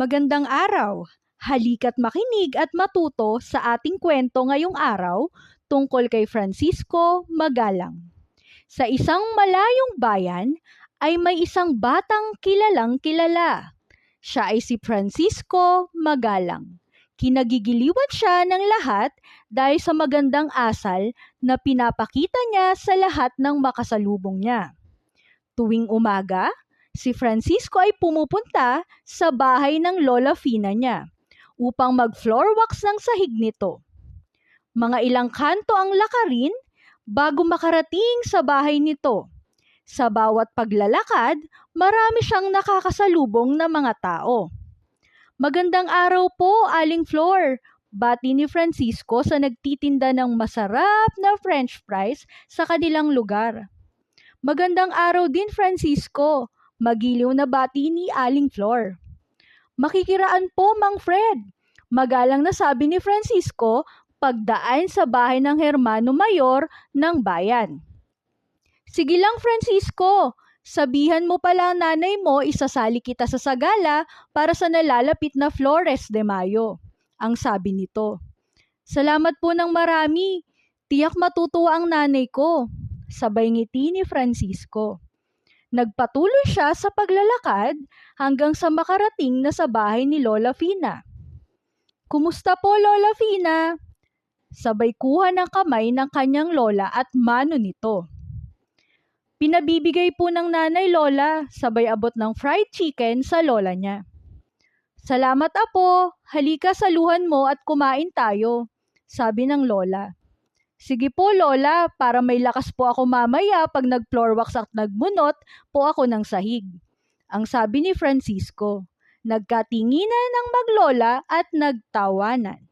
Magandang araw! Halika't makinig at matuto sa ating kwento ngayong araw tungkol kay Francisco Magalang. Sa isang malayong bayan ay may isang batang kilalang kilala. Siya ay si Francisco Magalang. Kinagigiliwan siya ng lahat dahil sa magandang asal na pinapakita niya sa lahat ng makasalubong niya. Tuwing umaga, si Francisco ay pumupunta sa bahay ng Lola Fina niya upang mag-floor wax ng sahig nito. Mga ilang kanto ang lakarin bago makarating sa bahay nito. Sa bawat paglalakad, marami siyang nakakasalubong na mga tao. Magandang araw po, Aling Flor. Bati ni Francisco sa nagtitinda ng masarap na french fries sa kanilang lugar. Magandang araw din, Francisco. Magiliw na bati ni Aling Flor. Makikiraan po, Mang Fred. Magalang na sabi ni Francisco pagdaan sa bahay ng Hermano Mayor ng bayan. Sige lang, Francisco. Sabihan mo pala nanay mo isasali kita sa sagala para sa nalalapit na Flores de Mayo. Ang sabi nito. Salamat po ng marami. Tiyak matutuwa ang nanay ko. Sabay ngiti ni Francisco. Nagpatuloy siya sa paglalakad hanggang sa makarating na sa bahay ni Lola Fina. Kumusta po Lola Fina? Sabay kuha ng kamay ng kanyang lola at mano nito. Pinabibigay po ng nanay Lola, sabay abot ng fried chicken sa lola niya. Salamat apo, halika saluhan mo at kumain tayo, sabi ng lola. Sige po lola, para may lakas po ako mamaya pag nag-floor wax at nagmunot po ako ng sahig. Ang sabi ni Francisco, nagkatinginan ng maglola at nagtawanan.